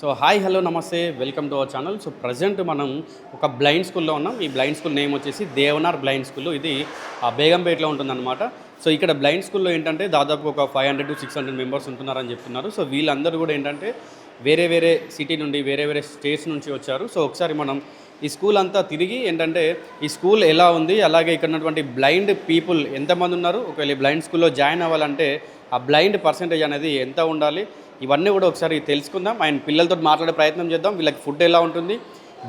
So hi hello నమస్తే welcome to our channel so present మనం ఒక బ్లైండ్ స్కూల్లో ఉన్నాం ఈ బ్లైండ్ స్కూల్ నేమ్ వచ్చేసి దేవనార్ బ్లైండ్ స్కూల్ ఇది బేగంపేటలో ఉంటుందన్నమాట సో ఇక్కడ బ్లైండ్ స్కూల్లో ఏంటంటే దాదాపు ఒక five hundred to six hundred members ఉంటున్నారని చెప్తున్నారు సో వీళ్ళందరూ కూడా ఏంటంటే వేరే వేరే సిటీ నుండి వేరే వేరే స్టేట్స్ నుంచి వచ్చారు సో ఒకసారి మనం ఈ స్కూల్ అంతా తిరిగి ఏంటంటే ఈ స్కూల్ ఎలా ఉంది అలాగే ఇక్కడ ఉన్నటువంటి బ్లైండ్ పీపుల్ ఎంతమంది ఉన్నారు ఒకవేళ బ్లైండ్ స్కూల్లో జాయిన్ అవ్వాలంటే ఆ బ్లైండ్ పర్సంటేజ్ అనేది ఎంత ఉండాలి ఇవన్నీ కూడా ఒకసారి తెలుసుకుందాం అండ్ పిల్లలతో మాట్లాడే ప్రయత్నం చేద్దాం వీళ్ళకి ఫుడ్ ఎలా ఉంటుంది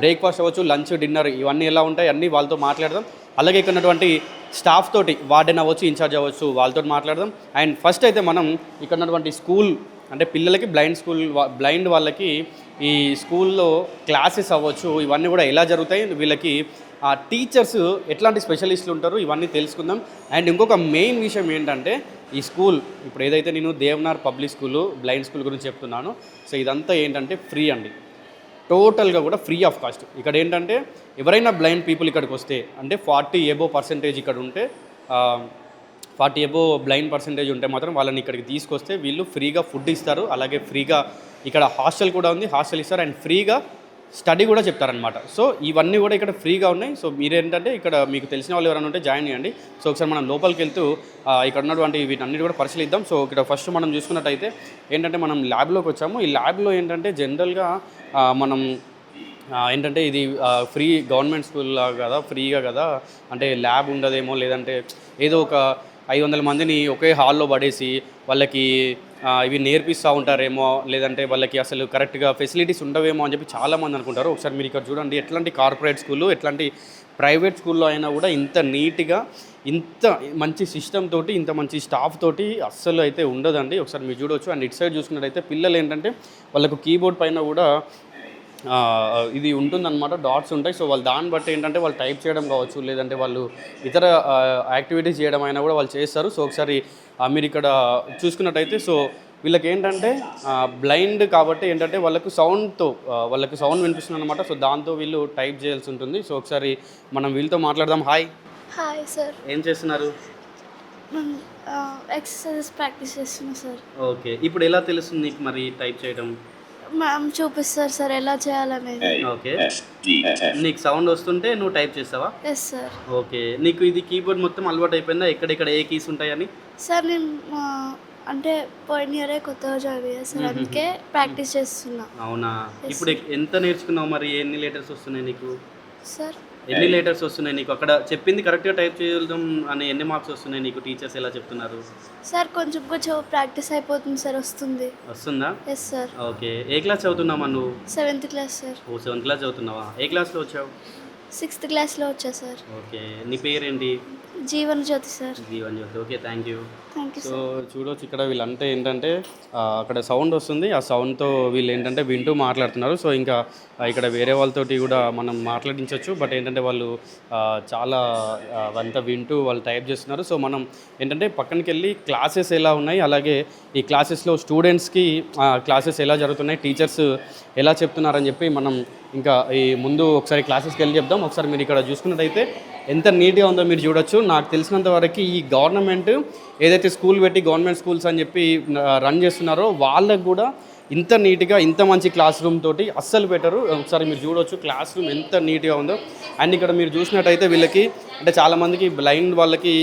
బ్రేక్ఫాస్ట్ అవ్వచ్చు లంచ్ డిన్నర్ ఇవన్నీ ఎలా ఉంటాయి అన్నీ వాళ్ళతో మాట్లాడదాం అలాగే ఇక్కడ ఉన్నటువంటి స్టాఫ్ తోటి వార్డెన్ అవ్వచ్చు ఇన్ఛార్జ్ అవ్వచ్చు వాళ్ళతో మాట్లాడదాం అండ్ ఫస్ట్ అయితే మనం ఇక్కడ ఉన్నటువంటి స్కూల్ అంటే పిల్లలకి బ్లైండ్ స్కూల్ బ్లైండ్ వాళ్ళకి ఈ స్కూల్లో క్లాసెస్ అవ్వచ్చు ఇవన్నీ కూడా ఎలా జరుగుతాయి వీళ్ళకి ఆ టీచర్స్ ఎట్లాంటి స్పెషలిస్టులు ఉంటారు ఇవన్నీ తెలుసుకుందాం అండ్ ఇంకొక మెయిన్ విషయం ఏంటంటే ఈ స్కూల్ ఇప్పుడు ఏదైతే నేను Devnar public school blind school గురించి చెప్తున్నాను సో ఇదంతా ఏంటంటే ఫ్రీ అండి టోటల్గా కూడా ఫ్రీ ఆఫ్ కాస్ట్ ఇక్కడ ఏంటంటే ఎవరైనా బ్లైండ్ పీపుల్ ఇక్కడికి వస్తే అంటే ఫార్టీ ఎబో పర్సెంటేజ్ ఇక్కడ ఉంటే ఫార్టీ ఎబో బ్లైండ్ పర్సెంటేజ్ ఉంటే మాత్రం వాళ్ళని ఇక్కడికి తీసుకొస్తే వీళ్ళు ఫ్రీగా ఫుడ్ ఇస్తారు అలాగే ఫ్రీగా ఇక్కడ హాస్టల్ కూడా ఉంది హాస్టల్ ఇస్తారు అండ్ ఫ్రీగా స్టడీ కూడా చెప్తారనమాట సో ఇవన్నీ కూడా ఇక్కడ ఫ్రీగా ఉన్నాయి సో మీరేంటంటే ఇక్కడ మీకు తెలిసిన వాళ్ళు ఎవరైనా ఉంటే జాయిన్ చేయండి సో ఒకసారి మనం లోపలికి వెళ్తూ ఇక్కడ ఉన్నటువంటి వీటన్నిటి కూడా పరిశీలిద్దాం సో ఇక్కడ ఫస్ట్ మనం చూసుకున్నట్టయితే ఏంటంటే మనం ల్యాబ్లోకి వచ్చాము ఈ ల్యాబ్లో ఏంటంటే జనరల్గా మనం ఏంటంటే ఇది ఫ్రీ గవర్నమెంట్ స్కూల్ కదా ఫ్రీగా కదా అంటే ల్యాబ్ ఉండదేమో లేదంటే ఏదో ఒక ఐదు వందల మందిని ఒకే హాల్లో పడేసి వాళ్ళకి ఇవి నేర్పిస్తూ ఉంటారేమో లేదంటే వాళ్ళకి అసలు కరెక్ట్గా ఫెసిలిటీస్ ఉండవేమో అని చెప్పి చాలామంది అనుకుంటారు ఒకసారి మీరు ఇక్కడ చూడండి ఎట్లాంటి కార్పొరేట్ స్కూల్లో ఎట్లాంటి ప్రైవేట్ స్కూల్లో అయినా కూడా ఇంత నీట్గా ఇంత మంచి సిస్టమ్ తోటి ఇంత మంచి స్టాఫ్ తోటి అస్సలు అయితే ఉండదండి ఒకసారి మీరు చూడవచ్చు అండ్ ఇటు సైడ్ చూసుకున్నట్టయితే పిల్లలు ఏంటంటే వాళ్ళకు కీబోర్డ్ పైన కూడా ఇది ఉంటుందన్నమాట డాట్స్ ఉంటాయి సో వాళ్ళు దాన్ని బట్టి ఏంటంటే వాళ్ళు టైప్ చేయడం కావచ్చు లేదంటే వాళ్ళు ఇతర యాక్టివిటీస్ చేయడం అయినా కూడా వాళ్ళు చేస్తారు సో ఒకసారి మీరు ఇక్కడ చూసుకున్నట్టయితే సో వీళ్ళకి ఏంటంటే బ్లైండ్ కాబట్టి ఏంటంటే వాళ్ళకు సౌండ్తో వాళ్ళకి సౌండ్ వినిపిస్తుంది అనమాట సో దాంతో వీళ్ళు టైప్ చేయాల్సి ఉంటుంది సో ఒకసారి మనం వీళ్ళతో మాట్లాడదాం హాయ్ హాయ్ సార్ ఏం చేస్తున్నారు ఎక్సర్సైజెస్ ప్రాక్టీస్ చేస్తున్నా సార్ ఓకే ఇప్పుడు ఎలా తెలుస్తుంది నీకు మరి టైప్ చేయడం మ్యామ్ చూపిస్తారు సార్ ఎలా చేయాలనేది ఓకే నీకు సౌండ్ వస్తుంటే నువ్వు టైప్ చేస్తావా ఎస్ సార్ ఓకే నీకు ఇది కీబోర్డ్ మొత్తం అలవాటు అయిపోయిందా ఎక్కడెక్కడ ఏ కీస్ ఉంటాయని సార్ నేను అంటే పోయిన ఇయరే కొత్తగా జాయిన్ అయ్యా సార్ అందుకే ప్రాక్టీస్ చేస్తున్నా అవునా ఇప్పుడు ఎంత నేర్చుకున్నావు మరి ఎన్ని లెటర్స్ వస్తున్నాయి నీకు సార్ ఎన్ని లెటర్స్ వస్తున్నాయి నీకు అక్కడ చెప్పింది కరెక్ట్గా టైప్ చేయడం అని ఎన్ని మార్క్స్ వస్తున్నాయి నీకు టీచర్స్ ఎలా చెప్తున్నారు సార్ కొంచెం కొంచెం ప్రాక్టీస్ అయిపోతుంది సార్ వస్తుంది వస్తుందా ఎస్ సార్ ఓకే ఏ క్లాస్ చదువుతున్నావా నువ్వు సెవెంత్ క్లాస్ సార్ ఓ సెవెంత్ క్లాస్ చదువుతున్నావా ఏ క్లాస్లో వచ్చావు సిక్స్త్ క్లాస్లో వచ్చా సార్ ఓకే నీ పేరేంటి Jeevan Jyothi sir Jeevan Jyothi okay thank you thank you so చూడొచ్చు ఇక్కడ వీళ్ళంతా ఏంటంటే అక్కడ సౌండ్ వస్తుంది ఆ సౌండ్తో వీళ్ళు ఏంటంటే వింటూ మాట్లాడుతున్నారు సో ఇంకా ఇక్కడ వేరే వాళ్ళతోటి కూడా మనం మాట్లాడించవచ్చు బట్ ఏంటంటే వాళ్ళు చాలా అంతా వింటూ వాళ్ళు టైప్ చేస్తున్నారు సో మనం ఏంటంటే పక్కనకి వెళ్ళి క్లాసెస్ ఎలా ఉన్నాయి అలాగే ఈ క్లాసెస్లో స్టూడెంట్స్కి క్లాసెస్ ఎలా జరుగుతున్నాయి టీచర్స్ ఎలా చెప్తున్నారని చెప్పి మనం ఇంకా ఈ ముందు ఒకసారి క్లాసెస్కి వెళ్ళి చెప్దాం ఒకసారి మీరు ఇక్కడ చూసుకున్నట్టయితే ఎంత నీట్గా ఉందో మీరు చూడొచ్చు నాకు తెలిసినంత వరకు ఈ గవర్నమెంట్ ఏదైతే స్కూల్ పెట్టి గవర్నమెంట్ స్కూల్స్ అని చెప్పి రన్ చేస్తున్నారో వాళ్ళకు కూడా ఇంత నీట్గా ఇంత మంచి క్లాస్ రూమ్ తోటి అస్సలు పెట్టరు ఒకసారి మీరు చూడొచ్చు క్లాస్ రూమ్ ఎంత నీట్గా ఉందో అండ్ ఇక్కడ మీరు చూసినట్టయితే వీళ్ళకి అంటే చాలామందికి బ్లైండ్ వాళ్ళకి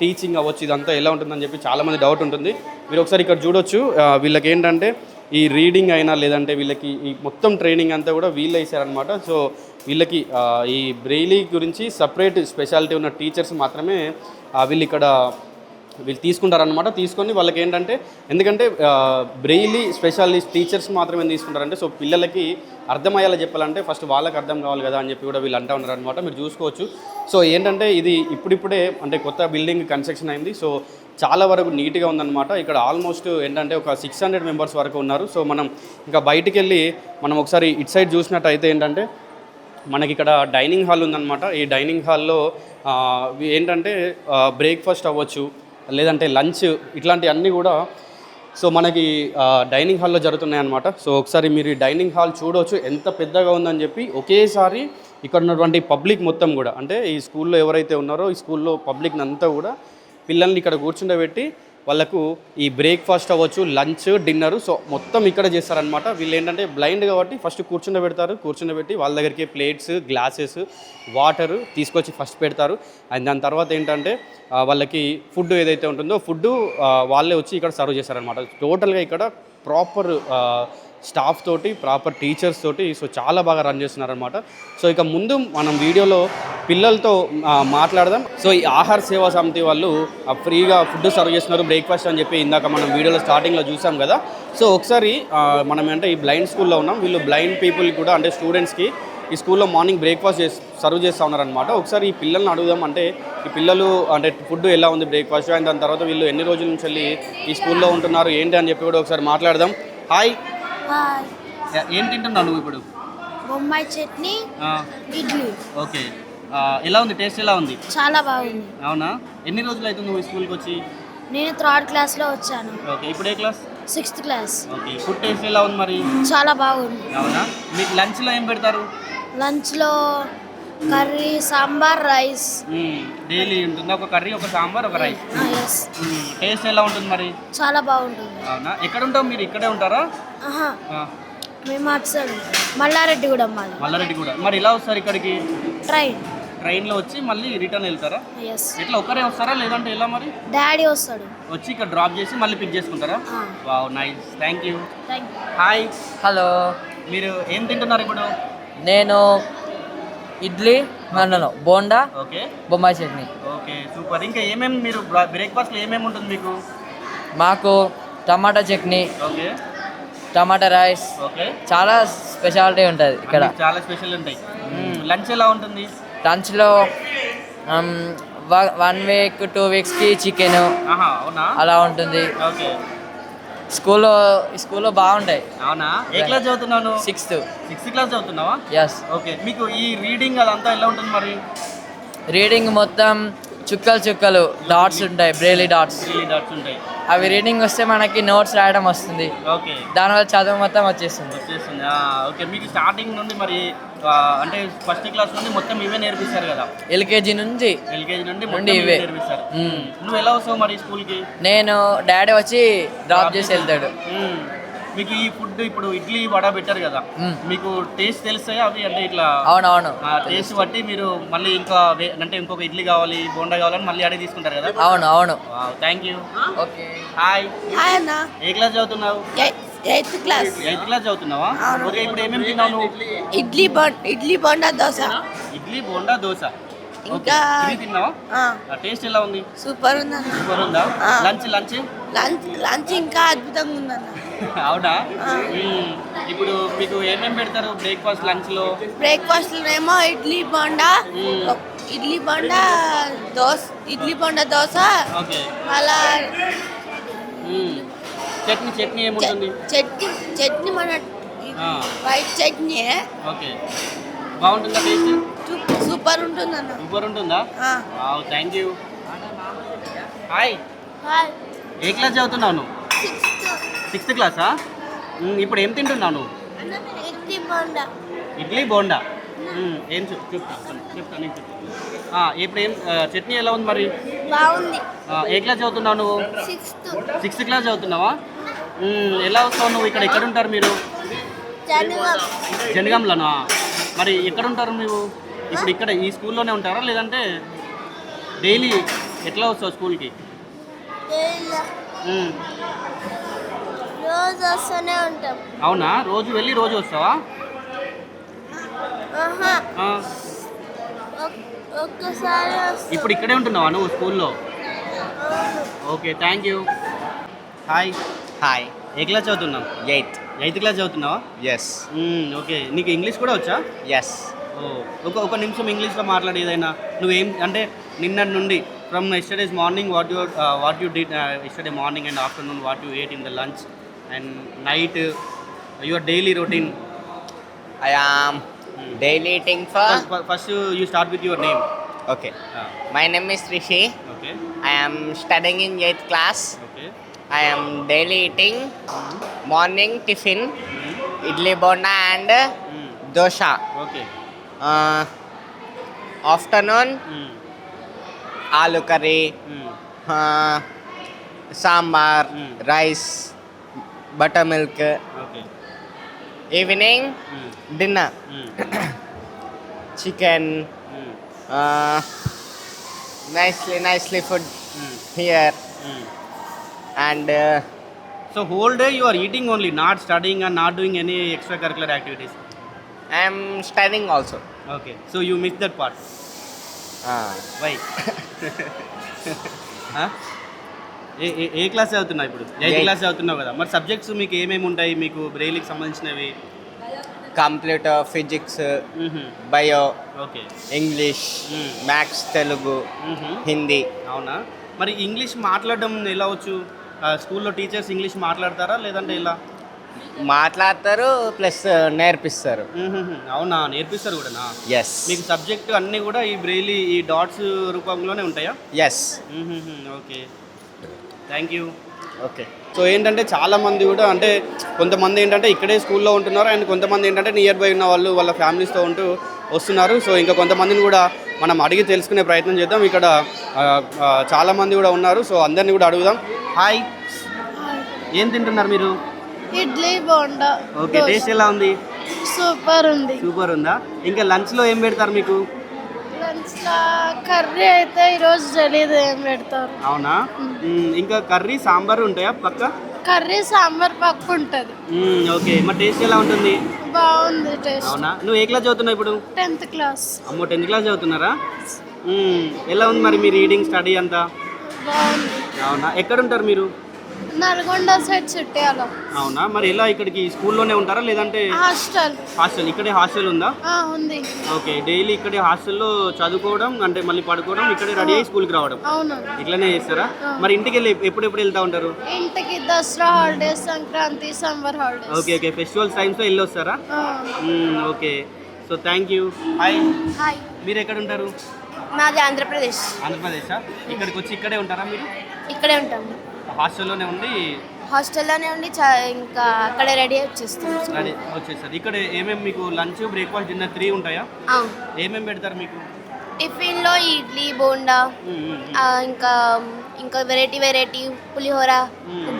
టీచింగ్ అవ్వచ్చు ఇదంతా ఎలా ఉంటుందని చెప్పి చాలామంది డౌట్ ఉంటుంది మీరు ఒకసారి ఇక్కడ చూడొచ్చు వీళ్ళకి ఏంటంటే ఈ రీడింగ్ అయినా లేదంటే వీళ్ళకి ఈ మొత్తం ట్రైనింగ్ అంతా కూడా వీళ్ళే వేసారనమాట సో వీళ్ళకి ఈ బ్రెయిలీ గురించి సపరేట్ స్పెషాలిటీ ఉన్న టీచర్స్ మాత్రమే వీళ్ళు ఇక్కడ వీళ్ళు తీసుకుంటారనమాట తీసుకొని వాళ్ళకి ఏంటంటే ఎందుకంటే బ్రెయిలీ స్పెషాలిస్ట్ టీచర్స్ మాత్రమే తీసుకుంటారంటే సో పిల్లలకి అర్థమయ్యేలా చెప్పాలంటే ఫస్ట్ వాళ్ళకి అర్థం కావాలి కదా అని చెప్పి కూడా వీళ్ళు అంటూ ఉన్నారనమాట మీరు చూసుకోవచ్చు సో ఏంటంటే ఇది ఇప్పుడిప్పుడే అంటే కొత్త బిల్డింగ్ కన్స్ట్రక్షన్ అయింది సో చాలా వరకు నీట్గా ఉందన్నమాట ఇక్కడ ఆల్మోస్ట్ ఏంటంటే ఒక సిక్స్ హండ్రెడ్ మెంబర్స్ వరకు ఉన్నారు సో మనం ఇంకా బయటికి వెళ్ళి మనం ఒకసారి ఇట్ సైడ్ చూసినట్టయితే ఏంటంటే మనకి ఇక్కడ డైనింగ్ హాల్ ఉందన్నమాట ఈ డైనింగ్ హాల్లో ఏంటంటే బ్రేక్ఫాస్ట్ అవ్వచ్చు లేదంటే లంచ్ ఇట్లాంటివన్నీ కూడా సో మనకి డైనింగ్ హాల్లో జరుగుతున్నాయి అనమాట సో ఒకసారి మీరు ఈ డైనింగ్ హాల్ చూడవచ్చు ఎంత పెద్దగా ఉందని చెప్పి ఒకేసారి ఇక్కడ ఉన్నటువంటి పబ్లిక్ మొత్తం కూడా అంటే ఈ స్కూల్లో ఎవరైతే ఉన్నారో ఈ స్కూల్లో పబ్లిక్ అంతా కూడా పిల్లల్ని ఇక్కడ కూర్చుండబెట్టి వాళ్ళకు ఈ బ్రేక్ఫాస్ట్ అవ్వచ్చు లంచ్ డిన్నర్ సో మొత్తం ఇక్కడ చేస్తారనమాట వీళ్ళు ఏంటంటే బ్లైండ్ కాబట్టి ఫస్ట్ కూర్చుండబెడతారు కూర్చుండబెట్టి వాళ్ళ దగ్గరికి ప్లేట్స్ గ్లాసెస్ వాటర్ తీసుకొచ్చి ఫస్ట్ పెడతారు అండ్ దాని తర్వాత ఏంటంటే వాళ్ళకి ఫుడ్ ఏదైతే ఉంటుందో ఫుడ్ వాళ్ళే వచ్చి ఇక్కడ సర్వ్ చేస్తారనమాట టోటల్గా ఇక్కడ ప్రాపర్ స్టాఫ్ తోటి ప్రాపర్ టీచర్స్ తోటి సో చాలా బాగా రన్ చేస్తున్నారనమాట సో ఇక ముందు మనం వీడియోలో పిల్లలతో మాట్లాడదాం సో ఈ ఆహార సేవా సమితి వాళ్ళు ఫ్రీగా ఫుడ్ సర్వ్ చేస్తున్నారు బ్రేక్ఫాస్ట్ అని చెప్పి ఇందాక మనం వీడియోలో స్టార్టింగ్లో చూసాం కదా సో ఒకసారి మనం అంటే ఈ బ్లైండ్ స్కూల్లో ఉన్నాం వీళ్ళు బ్లైండ్ పీపుల్ కూడా అంటే స్టూడెంట్స్కి ఈ స్కూల్లో మార్నింగ్ బ్రేక్ఫాస్ట్ చేసి సర్వ్ చేస్తూ ఉన్నారనమాట ఒకసారి ఈ పిల్లల్ని అడుగుదాం అంటే ఈ పిల్లలు అంటే ఫుడ్ ఎలా ఉంది బ్రేక్ఫాస్ట్ అండ్ దాని తర్వాత వీళ్ళు ఎన్ని రోజుల నుంచి వెళ్ళి ఈ స్కూల్లో ఉంటున్నారు ఏంటి అని చెప్పి కూడా ఒకసారి మాట్లాడదాం హాయ్ ఏం తింటున్నావు నువ్వు ఇప్పుడు బొమ్మాయి చట్నీ ఇడ్లీ ఓకే ఎలా ఉంది టేస్ట్ ఎలా ఉంది చాలా బాగుంది అవునా ఎన్ని రోజులు అవుతుంది నువ్వు స్కూల్కి వచ్చి నేను థర్డ్ క్లాస్ లో వచ్చాను ఓకే ఇప్పుడు ఏ class sixth class okay food taste ఎలా ఉంది మరి చాలా బాగుంది అవునా మీకు లంచ్ లో ఏం పెడతారు లంచ్ లో కర్రీ సాంబార్ రైస్ డైలీ ఉంటుందా ఒక కర్రీ ఒక సాంబార్ ఒక రైస్ టేస్ట్ ఎలా ఉంటుంది మరి చాలా బాగుంటుంది అవునా ఎక్కడ ఉంటావు మీరు ఇక్కడే ఉంటారా మేము అటు మల్లారెడ్డి కూడా మాది మల్లారెడ్డి కూడా మరి ఇలా వస్తారు ఇక్కడికి ట్రైన్ ట్రైన్లో వచ్చి మళ్ళీ రిటర్న్ వెళ్తారా ఎస్ ఎట్లా ఒక్కరే వస్తారా లేదంటే ఎలా మరి డాడీ వస్తాడు వచ్చి ఇక్కడ డ్రాప్ చేసి మళ్ళీ పిక్ చేసుకుంటారా wow nice thank you hi hello మీరు ఏం తింటున్నారు ఇప్పుడు నేను ఇడ్లీ అన్నను బోండా ఓకే బొమ్మాయి చట్నీ ఓకే సూపర్ ఇంకా ఏమేమి మీరు బ్రేక్ఫాస్ట్లో ఏమేమి ఉంటుంది మీకు మాకు tomato chutney okay tomato rice okay చాలా స్పెషాలిటీ ఉంటుంది ఇక్కడ చాలా స్పెషల్ ఉంటాయి లంచ్ ఎలా ఉంటుంది లంచ్లో వన్ వీక్ టూ వీక్స్కి చికెన్ అలా ఉంటుంది ఓకే స్కూల్లో స్కూల్లో బాగుంటాయి అవునా ఏ క్లాస్ చదువుతున్నాను సిక్స్త్ సిక్స్త్ క్లాస్ చదువుతున్నావా ఎస్ ఓకే మీకు ఈ రీడింగ్ అదంతా ఎలా ఉంటుంది మరి రీడింగ్ మొత్తం చుక్కలు చుక్కలు డాట్స్ ఉంటాయి బ్రేలీ డాట్స్ డాట్స్ ఉంటాయి అవి రీడింగ్ వస్తే మనకి నోట్స్ రాయడం వస్తుంది ఓకే దానివల్ల చదువు మొత్తం వచ్చేస్తుంది వచ్చేస్తుంది ఓకే మీకు స్టార్టింగ్ నుండి మరి అంటే ఫస్ట్ క్లాస్ నుండి మొత్తం ఇవే నేర్పిస్తారు కదా ఎల్కేజీ నుంచి ఎల్కేజీ నుండి మొండి ఇవే నేర్పిస్తారు నువ్వు ఎలా వస్తావు మరి స్కూల్కి నేను డాడీ వచ్చి డ్రాప్ చేసి వెళ్తాడు మీకు ఈ ఫుడ్ ఇప్పుడు ఇడ్లీ వడ పెట్టారు కదా మీకు టేస్ట్ తెలుస్తాయి అవి అంటే ఇట్లా అవునవును టేస్ట్ బట్టి మీరు మళ్ళీ ఇంకా అంటే ఇంకొక ఇడ్లీ కావాలి బోండా కావాలని మళ్ళీ అడిగి తీసుకుంటారు కదా అవును అవును thank you okay hi hi అన్న ఏ క్లాస్ చదువుతున్నావు ఎయిత్ క్లాస్ ఎయిత్ క్లాస్ చదువుతున్నావా ఓకే ఇప్పుడు ఏమేమి తిన్నావు నువ్వు ఇడ్లీ ఇడ్లీ బోండా దోశ ఇడ్లీ బోండా దోశ ఇంకా టేస్ట్ ఎలా ఉంది సూపర్ ఉందా సూపర్ ఉందా లంచ్ లంచ్ లంచ్ లంచ్ ఇంకా అద్భుతంగా ఉందన్న అవునా ఇప్పుడు మీకు ఏమేమి పెడతారు బ్రేక్ఫాస్ట్ లంచ్ లో బ్రేక్ఫాస్ట్ ఏమో ఇడ్లీ బోండా ఇడ్లీ బోండా దోశ ఇడ్లీ బోండా దోశ మళ్ళా చట్నీ చట్నీ ఏముంటుంది చట్నీ చట్నీ మన వైట్ చట్నీ ఓకే బాగుంటుందా టేస్ట్ సూపర్ ఉంటుందన్న సూపర్ ఉంటుందా థ్యాంక్ యూ హాయ్ హాయ్ ఏ క్లాస్ చదువుతున్నావు నువ్వు సిక్స్త్ క్లాసా ఇప్పుడు ఏం తింటున్నావు నువ్వు ఇడ్లీ బోండా ఏం చెప్తాను చెప్తాను నేను చెప్తాను ఇప్పుడు ఏం చట్నీ ఎలా ఉంది మరి ఏ క్లాస్ చదువుతున్నావు నువ్వు సిక్స్త్ క్లాస్ చదువుతున్నావా ఎలా వస్తావు నువ్వు ఇక్కడ ఎక్కడ ఉంటారు మీరు జనగంలోనా మరి ఎక్కడ ఉంటారు నువ్వు ఇప్పుడు ఇక్కడ ఈ స్కూల్లోనే ఉంటారా లేదంటే డైలీ ఎట్లా వస్తావు స్కూల్కి రోజు వస్తూనే ఉంటాం అవునా రోజు వెళ్ళి రోజు వస్తావా ఇప్పుడు ఇక్కడే ఉంటున్నావా నువ్వు స్కూల్లో okay thank you hi hi A class చదువుతున్నావు ఎయిత్ ఎయిత్ క్లాస్ చదువుతున్నావా ఎస్ ఓకే నీకు ఇంగ్లీష్ కూడా వచ్చా ఎస్ ఒక ఒక నిమిషం ఇంగ్లీష్లో మాట్లాడే ఏదైనా నువ్వేం అంటే నిన్నటి నుండి from yesterday's morning what you what you did yesterday morning and afternoon what you ate in the lunch and night uh, your daily routine I am hmm. daily eating first, first you, you start with your name Okay. Ah. My name is Rishi. okay I am studying in 8th class. okay I am daily eating hmm. morning tiffin, hmm. idli bona and mm. dosa. okay Uh, afternoon, mm. aloo curry, Mm. uh, sambar, Mm. rice, buttermilk. Okay. Evening, hmm. dinner, hmm. chicken, hmm. uh, nicely food here. And uh, so whole day you are eating only, not studying and not doing any extracurricular activities? I am studying also. Okay, so you missed that part. Ah. Why? Huh? ఏ ఏ class చదువుతున్నావు ఇప్పుడు eighth class చదువుతున్నావు కదా మరి subjects మీకు ఏమేమి ఉంటాయి మీకు బ్రెయిలీకి సంబంధించినవి computer physics bio okay English maths Telugu Hindi అవునా మరి ఇంగ్లీష్ మాట్లాడడం ఎలా వచ్చు స్కూల్లో టీచర్స్ ఇంగ్లీష్ మాట్లాడతారా లేదంటే ఇలా మాట్లాడతారు ప్లస్ నేర్పిస్తారు అవునా నేర్పిస్తారు కూడా ఎస్ మీకు సబ్జెక్ట్ అన్నీ కూడా ఈ బ్రెయిలీ ఈ డాట్స్ రూపంలోనే ఉంటాయా yes okay thank you okay so ఏంటంటే చాలామంది కూడా అంటే కొంతమంది ఏంటంటే ఇక్కడే స్కూల్లో ఉంటున్నారు అండ్ కొంతమంది ఏంటంటే నియర్ బై ఉన్న వాళ్ళు వాళ్ళ ఫ్యామిలీస్తో ఉంటూ వస్తున్నారు సో ఇంకా కొంతమందిని కూడా మనం అడిగి తెలుసుకునే ప్రయత్నం చేద్దాం ఇక్కడ చాలామంది కూడా ఉన్నారు సో అందరిని కూడా అడుగుదాం హాయ్ ఏం తింటున్నారు మీరు ఇడ్లీ ఓకే టేస్ట్ ఎలా ఉంది సూపర్ ఉంది సూపర్ ఉందా ఇంకా లంచ్లో ఏం పెడతారు మీకు లా కర్రీ అయితే ఈరోజు తెలియదు ఏం పెడతారు అవునా ఇంకా కర్రీ సాంబార్ ఉంటాయా పక్క కర్రీ సాంబార్ పక్క ఉంటుంది ఓకే మరి టేస్ట్ ఎలా ఉంటుంది బాగుంది టేస్ట్ అవునా నువ్వు ఏ క్లాస్ చదువుతున్నావు ఇప్పుడు టెన్త్ క్లాస్ అమ్మో టెన్త్ క్లాస్ చదువుతున్నారా ఎలా ఉంది మరి మీ రీడింగ్ స్టడీ అంతా బాగుంది అవునా ఎక్కడ ఉంటారు మీరు నల్గొండ సైడ్ చుట్టాలు అవునా మరి ఎలా ఇక్కడికి స్కూల్లోనే ఉంటారా లేదంటే హాస్టల్ హాస్టల్ ఇక్కడే హాస్టల్ ఉందా ఆ, ఉంది ఓకే డైలీ ఇక్కడే హాస్టల్లో చదువుకోవడం అంటే మళ్ళీ పడుకోవడం ఇక్కడే రెడీ అయ్యి స్కూల్కి రావడం అవును ఇట్లానే చేస్తారా మరి ఇంటికి వెళ్ళి ఎప్పుడెప్పుడు వెళ్తా ఉంటారు ఇంటికి Dasara holidays Sankranti summer holidays okay okay festivals టైమ్స్లో వెళ్ళి వస్తారా okay so thank you hi hi మీరు ఎక్కడ ఉంటారు నాది ఆంధ్రప్రదేశ్ ఆంధ్రప్రదేశ్ ఇక్కడికి వచ్చి ఇక్కడే ఉంటారా మీరు ఇక్కడే ఉంటాము హాస్టల్లోనే ఉండి హాస్టల్లోనే ఉండి ఇంకా అక్కడ రెడీ వచ్చేస్తుంది వచ్చేస్తుంది ఇక్కడ ఏమేమి మీకు లంచ్ బ్రేక్ఫాస్ట్ డిన్నర్ త్రీ ఉంటాయా ఏమేమి పెడతారు మీకు టిఫిన్లో ఇడ్లీ బోండా ఇంకా ఇంకా వెరైటీ వెరైటీ పులిహోర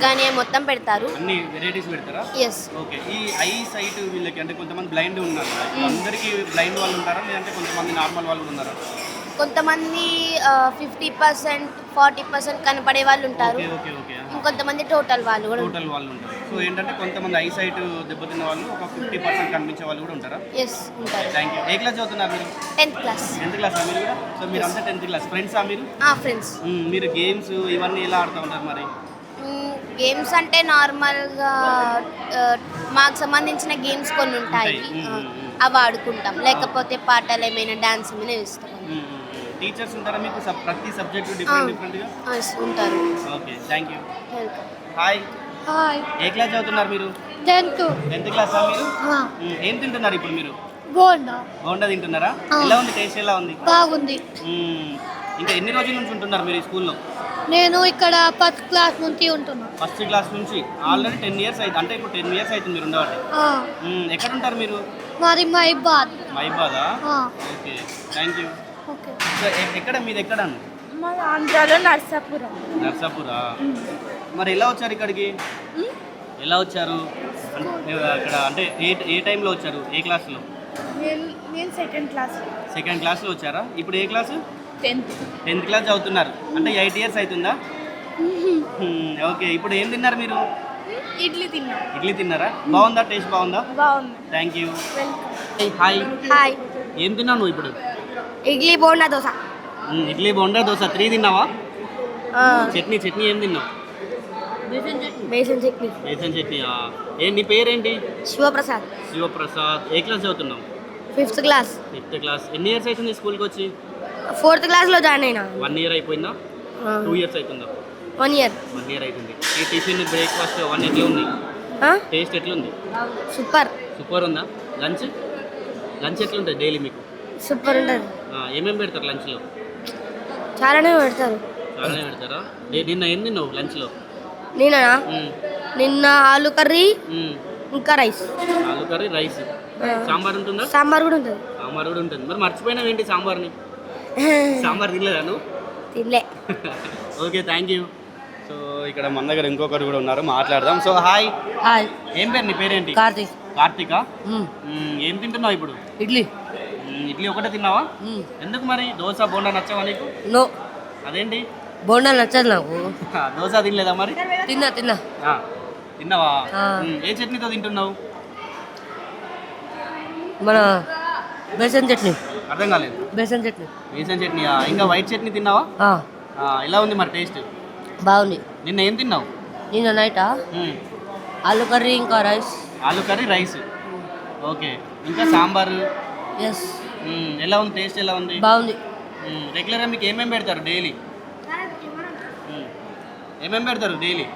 కానీ మొత్తం పెడతారు అన్ని వెరైటీస్ పెడతారా ఎస్ ఓకే ఈ ఐ సైట్ వీళ్ళకి అంటే కొంతమంది బ్లైండ్ ఉన్నారు అందరికీ బ్లైండ్ వాళ్ళు ఉంటారా లేదంటే కొంతమంది నార్మల్ వాళ్ళు ఉన్నారా కొంతమంది ఫిఫ్టీ పర్సెంట్ ఫార్టీ పర్సెంట్ కనపడే వాళ్ళు ఉంటారు ఇంకొంతమంది టోటల్ వాళ్ళు కూడా టోటల్ వాళ్ళు ఉంటారు సో ఏంటంటే కొంతమంది ఐ సైట్ దెబ్బతిన్న వాళ్ళు ఒక ఫిఫ్టీ పర్సెంట్ కనిపించే వాళ్ళు కూడా ఉంటారా ఎస్ ఉంటారు థ్యాంక్ యూ ఏ క్లాస్ చదువుతున్నారు మీరు టెన్త్ క్లాస్ టెన్త్ క్లాస్ మీరు కూడా సో మీరు అంతా టెన్త్ క్లాస్ ఫ్రెండ్స్ మీరు ఫ్రెండ్స్ మీరు గేమ్స్ ఇవన్నీ ఎలా ఆడుతూ ఉంటారు మరి గేమ్స్ అంటే నార్మల్గా మాకు సంబంధించిన గేమ్స్ కొన్ని ఉంటాయి అవి ఆడుకుంటాం లేకపోతే పాటలు ఏమైనా డాన్స్ ఏమైనా ఇస్తాం టీచర్స్ ఉంటారా మీకు సబ్- ప్రతి సబ్జెక్టు డిఫరెంట్ డిఫరెంట్ గా ఉంటారు okay thank you hi hi A class చదువుతున్నారు మీరు 10th టెన్త్ క్లాస్ మీరు hmm, ఏం తింటున్నారు ఇప్పుడు మీరు గోల్డ్ బోండా తింటున్నారా ఎలా ఉంది టేస్ట్ ఎలా ఉంది బాగుంది hmm. ఇంకా ఎన్ని రోజుల నుంచి ఉంటున్నారు మీరు ఈ స్కూల్లో నేను ఇక్కడ ఫస్ట్ క్లాస్ నుంచి ఉంటున్నాను ఫస్ట్ క్లాస్ నుంచి ఆల్రెడీ టెన్ ఇయర్స్ అయితే అంటే ఇప్పుడు టెన్ ఇయర్స్ అవుతుంది మీరు ఉండబట్టి ఆ, hmm, ఎక్కడ ఉంటారు మీరు మరి మైబాద్ మైబాదా ఓకే థ్యాంక్ యూ సో ఎక్కడ మీరు ఎక్కడ ఆంధ్రాలో నర్సాపుర మరి ఎలా వచ్చారు ఇక్కడికి ఎలా వచ్చారు అక్కడ అంటే ఏ ఏ టైంలో వచ్చారు ఏ క్లాస్లో నేను నేను సెకండ్ క్లాస్ సెకండ్ క్లాస్లో వచ్చారా ఇప్పుడు ఏ క్లాసు టెన్త్ టెన్త్ క్లాస్ చదువుతున్నారు అంటే ఎయిట్ ఇయర్స్ అవుతుందా ఓకే ఇప్పుడు ఏం తిన్నారు మీరు ఇడ్లీ తిన్నారు ఇడ్లీ తిన్నారా బాగుందా టేస్ట్ బాగుందా బాగుంది థ్యాంక్ యూ హాయ్ హాయ్ ఏం తిన్నావు నువ్వు ఇప్పుడు ఇడ్లీ బోండా దోశ ఇడ్లీ బోండా దోశ త్రీ తిన్నావా చట్నీ చట్నీ ఏం తిన్నావు బేసన్ చట్నీ బేసన్ చట్నీ ఏంటి నీ పేరేంటి శివప్రసాద్ శివప్రసాద్ ఏ క్లాస్ చదువుతున్నావు ఫిఫ్త్ క్లాస్ ఫిఫ్త్ క్లాస్ ఎన్ని ఇయర్స్ అవుతుంది స్కూల్కి వచ్చి ఫోర్త్ క్లాస్లో జాయిన్ అయినా వన్ ఇయర్ అయిపోయిందా టూ ఇయర్స్ అవుతుందా వన్ ఇయర్ వన్ ఇయర్ అవుతుంది ఈ టిఫిన్ బ్రేక్ఫాస్ట్ వన్ ఎట్లా ఉంది టేస్ట్ ఎట్లుంది సూపర్ సూపర్ ఉందా లంచ్ లంచ్ ఎట్లుంటుంది డైలీ మీకు సూపర్ ఉంటుంది ఏమేమి పెడతారు లంచ్లో చాలానే పెడతారు చాలానే పెడతారా నిన్న ఏం తిన్నావు లంచ్లో నిన్న నిన్న ఆలు కర్రీ ఇంకా రైస్ ఆలు కర్రీ రైస్ సాంబార్ ఉంటుందా సాంబార్ కూడా ఉంటుంది సాంబార్ కూడా ఉంటుంది మరి మర్చిపోయినా ఏంటి సాంబార్ని సాంబార్ తినలేదా నువ్వు తినలే ఓకే థ్యాంక్ యూ సో ఇక్కడ మన దగ్గర ఇంకొకరు కూడా ఉన్నారు మాట్లాడదాం సో హాయ్ హాయ్ ఏం పేరు నీ పేరేంటి కార్తీక్ కార్తీకా ఏం తింటున్నావు ఇప్పుడు ఇడ్లీ ఇడ్లీ ఒకటే తిన్నావా ఎందుకు మరి దోశ బోండా నచ్చావా నీకు నో అదేంటి బోండా నచ్చదు నాకు దోశ తినలేదా మరి తిన్నా తిన్నా తిన్నావా ఏ చట్నీతో తింటున్నావు మన బేసన్ చట్నీ అర్థం కాలేదు బేసన్ చట్నీ బేసన్ చట్నీ ఇంకా వైట్ చట్నీ తిన్నావా ఇలా ఉంది మరి టేస్ట్ బాగుంది నిన్న ఏం తిన్నావు నిన్న నైటా ఆలు కర్రీ ఇంకా రైస్ ఆలు కర్రీ రైస్ ఓకే ఇంకా సాంబారు ఎస్ ఎలా ఉంది టేస్ట్ ఎలా ఉంది బాగుంది రెగ్యులర్గా మీకు ఏమేమి పెడతారు డైలీ ఏమేం పెడతారు డైలీ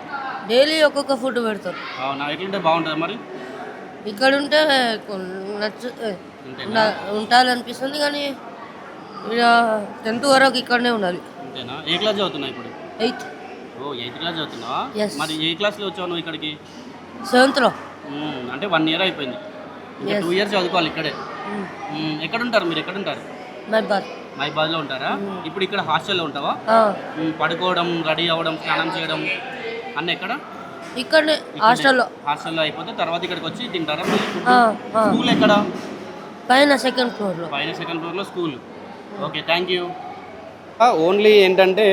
డైలీ ఒక్కొక్క ఫుడ్ పెడతారు అవునా ఎట్లుంటే బాగుంటుంది మరి ఇక్కడ ఉంటే నచ్చు అనిపిస్తుంది కానీ టెన్త్ వరకు ఇక్కడనే ఉండాలి అంతేనా ఏ క్లాస్ చదువుతున్నా ఇప్పుడు ఎయిత్ ఓ ఎయిత్ క్లాస్ చదువుతున్నా మరి ఏ క్లాస్లో వచ్చావు నువ్వు ఇక్కడికి సెవెంత్లో అంటే వన్ ఇయర్ అయిపోయింది టూ ఇయర్స్ చదువుకోవాలి ఇక్కడే ఎక్కడుంటారు మీరు ఎక్కడుంటారు మైబాద్ మైబాద్లో ఉంటారా ఇప్పుడు ఇక్కడ హాస్టల్లో ఉంటావా పడుకోవడం రెడీ అవ్వడం స్నానం చేయడం అన్న ఎక్కడ ఇక్కడ హాస్టల్లో హాస్టల్లో అయిపోతే తర్వాత ఇక్కడికి వచ్చి తింటారా స్కూల్ ఎక్కడ పైన సెకండ్ ఫ్లోర్లో పైన సెకండ్ ఫ్లోర్లో school okay thank you only ఏంటంటే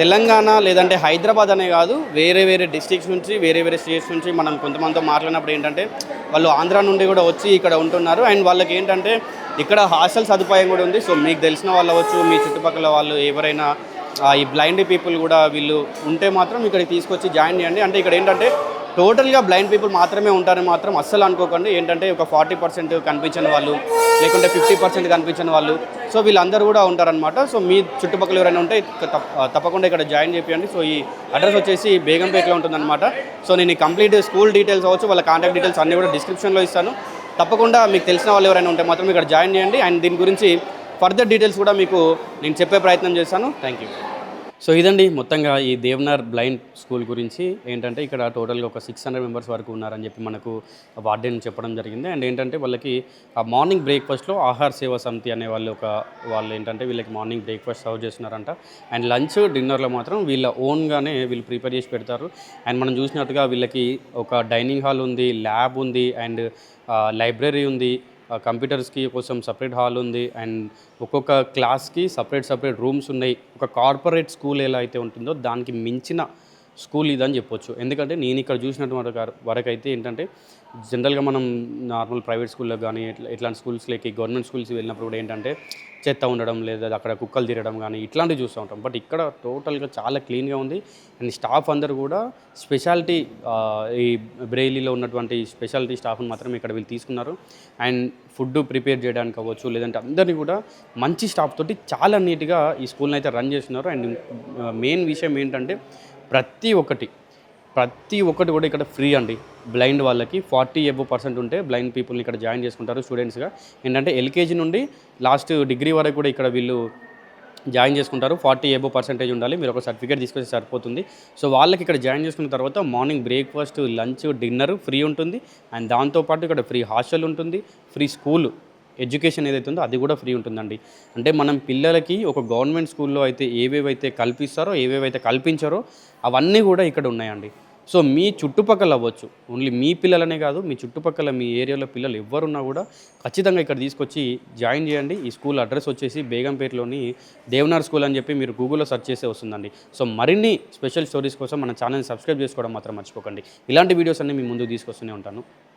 తెలంగాణ లేదంటే హైదరాబాద్ అనే కాదు వేరే వేరే డిస్ట్రిక్ట్స్ నుంచి వేరే వేరే స్టేట్స్ నుంచి మనం కొంతమందితో మాట్లాడినప్పుడు ఏంటంటే వాళ్ళు ఆంధ్ర నుండి కూడా వచ్చి ఇక్కడ ఉంటున్నారు అండ్ వాళ్ళకి ఏంటంటే ఇక్కడ హాస్టల్ సదుపాయం కూడా ఉంది సో మీకు తెలిసిన వాళ్ళు అవ్వచ్చు మీ చుట్టుపక్కల వాళ్ళు ఎవరైనా ఈ బ్లైండ్ పీపుల్ కూడా వీళ్ళు ఉంటే మాత్రం ఇక్కడికి తీసుకొచ్చి జాయిన్ చేయండి అంటే ఇక్కడ ఏంటంటే టోటల్గా బ్లైండ్ పీపుల్ మాత్రమే ఉంటారని మాత్రం అస్సలు అనుకోకండి ఏంటంటే ఒక ఫార్టీ పర్సెంట్ కనిపించని వాళ్ళు లేకుంటే ఫిఫ్టీ పర్సెంట్ కనిపించని వాళ్ళు సో వీళ్ళందరూ కూడా ఉంటారనమాట సో మీ చుట్టుపక్కల ఎవరైనా ఉంటే తప్పకుండా ఇక్కడ జాయిన్ చేయండి సో ఈ అడ్రస్ వచ్చేసి బేగంపేటలో ఉంటుందన్నమాట సో నేను కంప్లీట్ స్కూల్ డీటెయిల్స్ అవ్వచ్చు వాళ్ళ కాంటాక్ట్ డీటెయిల్స్ అన్నీ కూడా డిస్క్రిప్షన్లో ఇస్తాను తప్పకుండా మీకు తెలిసిన వాళ్ళు ఎవరైనా ఉంటే మాత్రం ఇక్కడ జాయిన్ చేయండి అండ్ దీని గురించి ఫర్దర్ డీటెయిల్స్ కూడా మీకు నేను చెప్పే ప్రయత్నం చేస్తాను థ్యాంక్ యూ సో ఇదండి మొత్తంగా ఈ దేవ్నార్ బ్లైండ్ స్కూల్ గురించి ఏంటంటే ఇక్కడ టోటల్గా ఒక సిక్స్ హండ్రెడ్ మెంబర్స్ వరకు ఉన్నారని చెప్పి మనకు వార్డెన్ చెప్పడం జరిగింది అండ్ ఏంటంటే వాళ్ళకి ఆ మార్నింగ్ బ్రేక్ఫాస్ట్లో ఆహార సేవా సమితి అనే వాళ్ళు ఒక వాళ్ళు ఏంటంటే వీళ్ళకి మార్నింగ్ బ్రేక్ఫాస్ట్ సర్వ్ చేస్తున్నారంట అండ్ లంచ్ డిన్నర్లో మాత్రం వీళ్ళ ఓన్గానే వీళ్ళు ప్రిపేర్ చేసి పెడతారు అండ్ మనం చూసినట్టుగా వీళ్ళకి ఒక డైనింగ్ హాల్ ఉంది ల్యాబ్ ఉంది అండ్ లైబ్రరీ ఉంది కంప్యూటర్స్కి కోసం సపరేట్ హాల్ ఉంది అండ్ ఒక్కొక్క క్లాస్కి సపరేట్ సపరేట్ రూమ్స్ ఉన్నాయి ఒక కార్పొరేట్ స్కూల్ ఎలా అయితే ఉంటుందో దానికి మించిన స్కూల్ ఇదని చెప్పొచ్చు ఎందుకంటే నేను ఇక్కడ చూసినటువంటి వరకైతే ఏంటంటే జనరల్గా మనం నార్మల్ ప్రైవేట్ స్కూల్లో కానీ ఇట్లా ఇట్లాంటి స్కూల్స్లోకి గవర్నమెంట్ స్కూల్స్ వెళ్ళినప్పుడు కూడా ఏంటంటే చెత్త ఉండడం లేదా అక్కడ కుక్కలు తిరగడం కానీ ఇట్లాంటివి చూస్తూ ఉంటాం బట్ ఇక్కడ టోటల్గా చాలా క్లీన్గా ఉంది అండ్ స్టాఫ్ అందరూ కూడా స్పెషాలిటీ ఈ బ్రెయిలీలో ఉన్నటువంటి స్పెషాలిటీ స్టాఫ్ని మాత్రం ఇక్కడ వీళ్ళు తీసుకున్నారు అండ్ ఫుడ్ ప్రిపేర్ చేయడానికి అవ్వచ్చు లేదంటే అందరినీ కూడా మంచి స్టాఫ్ తోటి చాలా నీట్గా ఈ స్కూల్ని అయితే రన్ చేస్తున్నారు అండ్ మెయిన్ విషయం ఏంటంటే ప్రతి ఒక్కటి ప్రతి ఒక్కటి కూడా ఇక్కడ ఫ్రీ అండి బ్లైండ్ వాళ్ళకి ఫార్టీ ఎబో పర్సెంట్ ఉంటే బ్లైండ్ పీపుల్ని ఇక్కడ జాయిన్ చేసుకుంటారు స్టూడెంట్స్గా ఏంటంటే ఎల్కేజీ నుండి లాస్ట్ డిగ్రీ వరకు కూడా ఇక్కడ వీళ్ళు జాయిన్ చేసుకుంటారు ఫార్టీ ఎబో పర్సెంటేజ్ ఉండాలి మీరు ఒక సర్టిఫికేట్ తీసుకొస్తే సరిపోతుంది సో వాళ్ళకి ఇక్కడ జాయిన్ చేసుకున్న తర్వాత morning breakfast lunch dinner free ఉంటుంది అండ్ దాంతోపాటు ఇక్కడ ఫ్రీ హాస్టల్ ఉంటుంది ఫ్రీ స్కూల్ ఎడ్యుకేషన్ ఏదైతే ఉందో అది కూడా ఫ్రీ ఉంటుందండి అంటే మనం పిల్లలకి ఒక గవర్నమెంట్ స్కూల్లో అయితే ఏవేవైతే కల్పిస్తారో ఏవేవైతే కల్పించారో అవన్నీ కూడా ఇక్కడ ఉన్నాయండి సో మీ చుట్టుపక్కల అవ్వచ్చు ఓన్లీ మీ పిల్లలనే కాదు మీ చుట్టుపక్కల మీ ఏరియాలో పిల్లలు ఎవరున్నా కూడా ఖచ్చితంగా ఇక్కడ తీసుకొచ్చి జాయిన్ చేయండి ఈ స్కూల్ అడ్రస్ వచ్చేసి బేగంపేటలోని దేవనార్ స్కూల్ అని చెప్పి మీరు గూగుల్లో సెర్చ్ చేస్తే వస్తుందండి సో మరిన్ని స్పెషల్ స్టోరీస్ కోసం మన ఛానల్ని సబ్స్క్రైబ్ చేసుకోవడం మాత్రం మర్చిపోకండి ఇలాంటి వీడియోస్ అన్ని మీ ముందుకు తీసుకొస్తూనే ఉంటాను